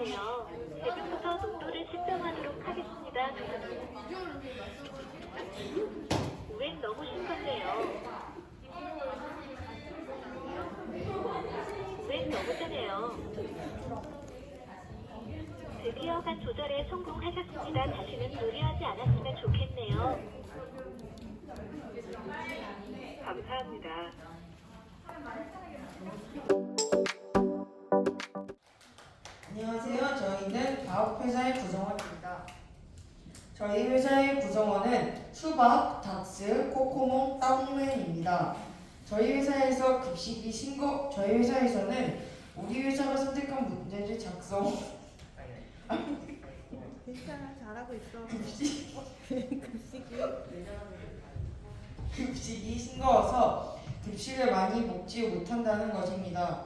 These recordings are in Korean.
안녕하세요. 지금부터 속도를 측정하도록 하겠습니다. 웬 너무 심한데요. 웬 너무 세네요. 드디어 간 조절에 성공하셨습니다. 다시는 무리하지 않았으면 좋겠네요. 감사합니다. 가업 회사의 구성원입니다. 저희 회사의 구성원은 수박, 닥스, 코코몽, 따봉맨입니다. 저희 회사에서 급식이 신고, 저희 회사에서는 우리 회사가 선택한 문제를 작성, 괜찮아 잘하고 있어 급식, 급식이 급식이 싱거워서 급식을 많이 먹지 못한다는 것입니다.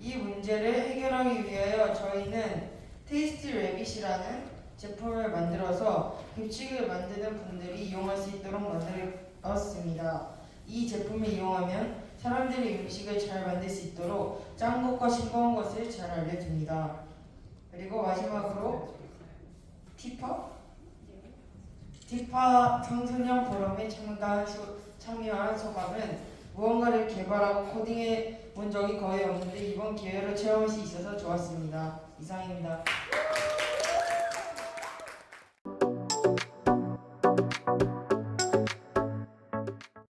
이 문제를 해결하기 위하여 저희는 테이스티 래빗이라는 제품을 만들어서 급식을 만드는 분들이 이용할 수 있도록 만들었습니다. 이 제품을 이용하면 사람들이 음식을 잘 만들 수 있도록 짠 것과 싱거운 것을 잘 알려줍니다. 그리고 마지막으로 티파? 티파 청소년 포럼에 참가 소- 참여한 소감은 무언가를 개발하고 코딩해 본 적이 거의 없는데 이번 기회로 체험할 수 있어서 좋았습니다. 이상입니다.